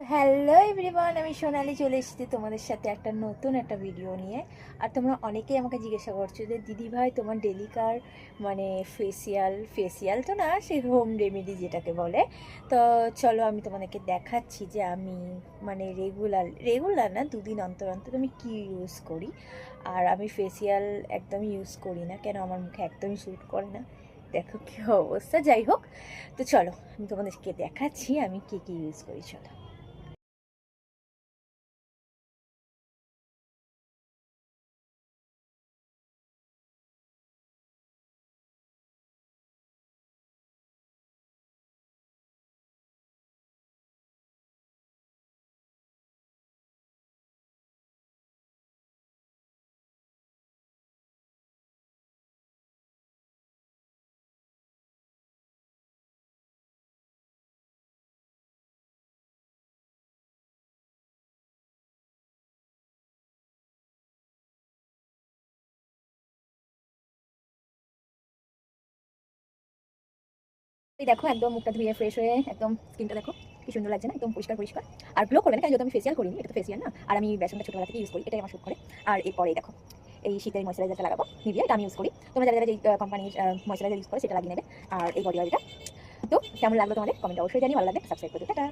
Hello everyone আমি সোনালি চলে এসেছি তোমাদের সাথে একটা নতুন একটা ভিডিও নিয়ে। আর তোমরা অনেকেই আমাকে জিজ্ঞাসা করছ যে, দিদি ভাই, তোমার ডেলিকার মানে ফেসিয়াল ফেসিয়াল তো না সে হোম রেমেডি যেটাকে বলে? তো চলো আমি তোমাদেরকে দেখাচ্ছি যে আমি মানে রেগুলার রেগুলার না, দুদিন অন্তর অন্তর আমি কী ইউজ করি। আর আমি ফেসিয়াল একদম ইউজ করি না, কেন আমার মুখে একদমই শ্যুট করে না? দেখো কী অবস্থা, যাই হোক। তো চলো, আমি তোমাদেরকে দেখাচ্ছি আমি কী কী ইউজ করি, চলো। এই দেখো, একদম মুখটা ধুয়ে ফ্রেশ হয়ে একদম স্কিনটা দেখো, কি সুন্দর লাগছে না? একদম পরিষ্কার পরিষ্কার। আর গ্লো করবে না যেহেতু আমি ফেসিয়াল করিনি, এটা তো ফেসিয়াল না। আর আমি বেসনটা ছোটোবেলা থেকে ইউজ করি, এটাই আমার শুট করে। আর এরপরে দেখো, এই শীতের ময়শ্চারাইজারটা লাগাবো, নিভিয়া এটা আমি ইউজ করি। তোমরা যারা যারা এই কোম্পানির ময়শ্চারাইজার ইউজ করে, সেটা লাগিয়ে নেবে। আর এই বডি অয়েলটা তো কেমন লাগল তোমাদের? কমেন্ট অবশ্যই জানি ভালো লাগবে সাবস্ক্রাইব করে টাটা!